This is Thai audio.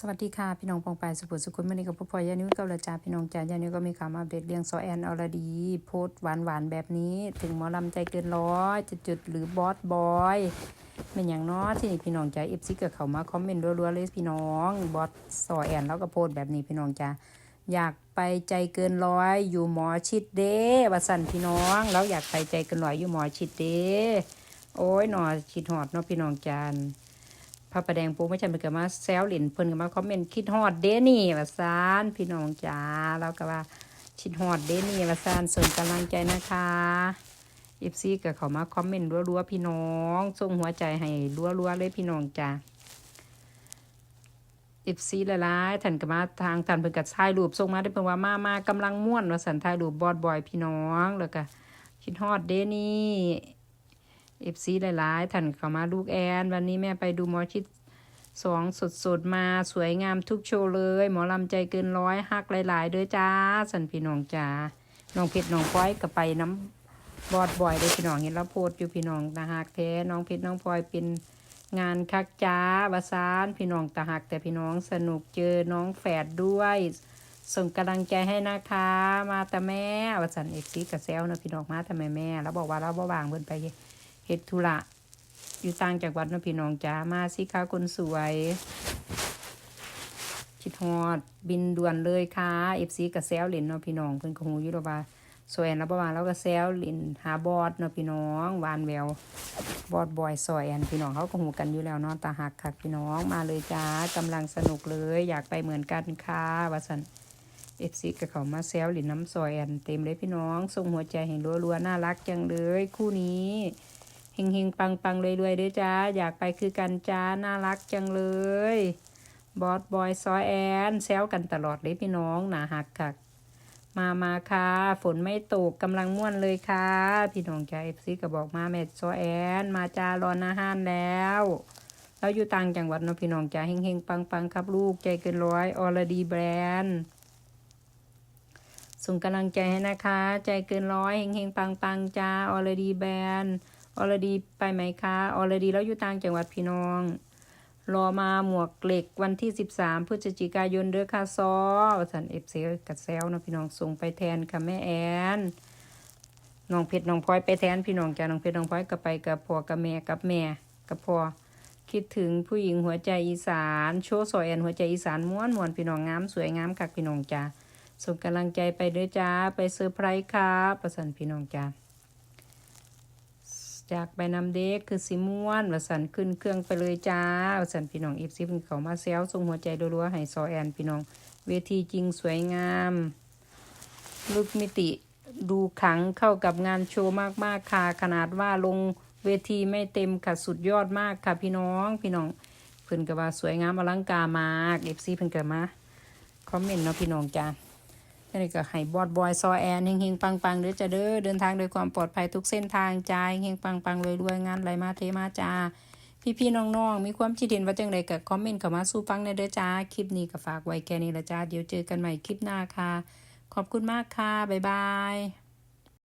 สวัสดีค่ะพี่น้องปองปายสุขุสุขุมวันนี้กับพ่อพลอยานิ้วกับละจาพี่น้องจายานิ้วก็มีข่าวมาอัปเดตเรื่องซอแอนอรดี โพสหวานหวานแบบนี้ ถึงหมอลำใจเกินร้อยจะจุดหรือบอสบอยเป็นอย่างน้อที่นี่พี่น้องจ้าเอฟซีกับเขามาคอมเมนต์รัวๆเลยพี่น้องบอสซอแอนแล้วก็โพสแบบนี้พี่น้องจ้าอยากไปใจเกินร้อยอยู่หมอชิดเด้ว่าสันพี่น้องแล้วอยากไปใจเกินร้อยอยู่หมอชิดเด้โอ้ยหนอชิดหอดเนาะพี่น้องจาน ระประแดงปูไม่ใช่เป็นกับมาแซวหลินเพิ่นกับมาคอมเมนต์คิดฮอดเดนี่ว่าซานพี่น้องจ๋าแล้วก็ว่าคิดฮอดเดนี่ว่าซานส่งกำลังใจนะคะเอฟซีกับเขามาคอมเมนต์รัวๆพี่น้องส่งหัวใจให้รัวๆเลยพี่น้องจ๋าเอฟซีละลายท่านก็มาทางท่านเพิ่นกับถ่ายรูปส่งมาได้เพิ่นว่ามามากำลังม่วนว่าสันถ่ายรูปบอดบอยพี่น้องแล้วก็คิดฮอดเดนี่ เอฟซีหลายๆท่านเข้ามาลูกแอน วันนี้แม่ไปดูหมอชิดสองสดๆมาสวยงามทุกโชว์เลย หมอลำใจเกินร้อยฮักหลาย ๆ เด้อจ้า สันพี่น้องจ้าน้องเพชรน้องพลอยก็ไปน้ำบอดบ่อยเลยพี่น้องเห็นแล้วโพสต์อยู่พี่น้องตาหักแท้น้องเพชรน้องพลอยเป็นงานคักจ้าวาซานพี่น้องตาหักแต่พี่น้องสนุกเจอน้องแฝดด้วยส่งกำลังใจให้นะคะ มาแต่แม่วาสันเอกซีกับเซลนะพี่น้องมาแต่แม่แม่แล้วบอกว่าเราบ่วางเพิ่นไป เฮ็ดธุระอยู่ต่างจากวัดนะพี่น้องจ้ามาสิคะคนสวยคิดฮอดบินด่วนเลยค่ะเอฟซีกับแซวหลินเนาะพี่น้องเพิ่นก็ฮู้อยู่แล้วว่าสวยแล้วประมาณแล้วก็แซวหลินหาบอดเนาะพี่น้องหวานแววบอดบอยซอยแอนพี่น้องเขาก็ฮู้กันอยู่แล้วเนาะตาหักคักพี่น้องมาเลยจ้ากำลังสนุกเลย อยากไปเหมือนกันค่ะว่าซั่นเอฟซีกับเขามาแซวหลินน้ำซอยแอนเต็มเลยพี่น้องส่งหัวใจให้รัวๆน่ารักจังเลย คู่นี้ เฮงเฮงปังปังๆรวยด้วยจ้า อยากไปคือกันจ้า น่ารักจังเลย บอสบอยซอยแอนแซวกันตลอดเลยพี่น้องหนาหักคักมามาค่ะ ฝนไม่ตกกำลังม่วนเลยค่ะ พี่น้องจ้าเอฟซีก็บอกมาแม่ซอยแอน มาจ้ารอนอาหารแล้วเราอยู่ต่างจังหวัดเนาะพี่น้องจ้าเฮงเฮงปังปังๆครับลูกใจเกินร้อยออลดีแบรนด์ส่งกำลังใจให้นะคะ ใจเกินร้อยเฮงเฮงปังปังจ้าออลดีแบรนอ อลดีไปไหมคะออลดีแล้วอยู่ต่างจังหวัดพี่น้อง รอมาหมวกเหล็กวันที่ 13พฤศจิกายนเด้อค่ะซอสันเอฟเซลกัดแซวนะพี่น้องส่งไปแทนค่ะแม่แอนน้องเพชรน้องพลอยไปแทนพี่น้องจ้าน้องเพชรน้องพลอยก็ไปกับพ่อกับแม่กับแม่กับพ่อคิดถึงผู้หญิงหัวใจอีสาน โชว์ซอยแอนหัวใจอีสานม้วนม้วนพี่น้องงามสวยงามคักพี่น้องจ้าส่งกำลังใจไปด้วยจ้าไปเซอร์ไพรส์ครับประสันพี่น้องจ้า จากไปนำเด็กคือสิม่วนประสันขึ้นเครื่องไปเลยจ้าประสันพี่น้องอีฟซิเพิ่นเขามาเซลส่งหัวใจรัวๆให้ซอแอนพี่น้อง เวทีจริงสวยงามลูกมิติดูขังเข้ากับงานโชว์มากๆค่ะขนาดว่าลงเวทีไม่เต็มค่ะสุดยอดมากค่ะพี่น้องพี่น้องเพิ่นก็ว่าสวยงามอลังการมากเอฟซีเพิ่นก็มาคอมเมนต์เนาะพี่น้องจ้า นี่ก็ให้บอดบอยซอแอนเฮงเฮงปังปังเด้อจะเด้อเดินทางโดยความปลอดภัยทุกเส้นทางจ้าเฮงๆปังๆรวยๆงานไหลมาเทมาจ้าพี่ๆน้องๆมีความคิดเห็นว่าจังไดก็คอมเมนต์เข้ามาสู้ฟังในเด้อจ้าคลิปนี้ก็ฝากไว้แค่นี้ละจ้าเดี๋ยวเจอกันใหม่คลิปหน้าค่ะ ขอบคุณมากค่ะบ๊ายบาย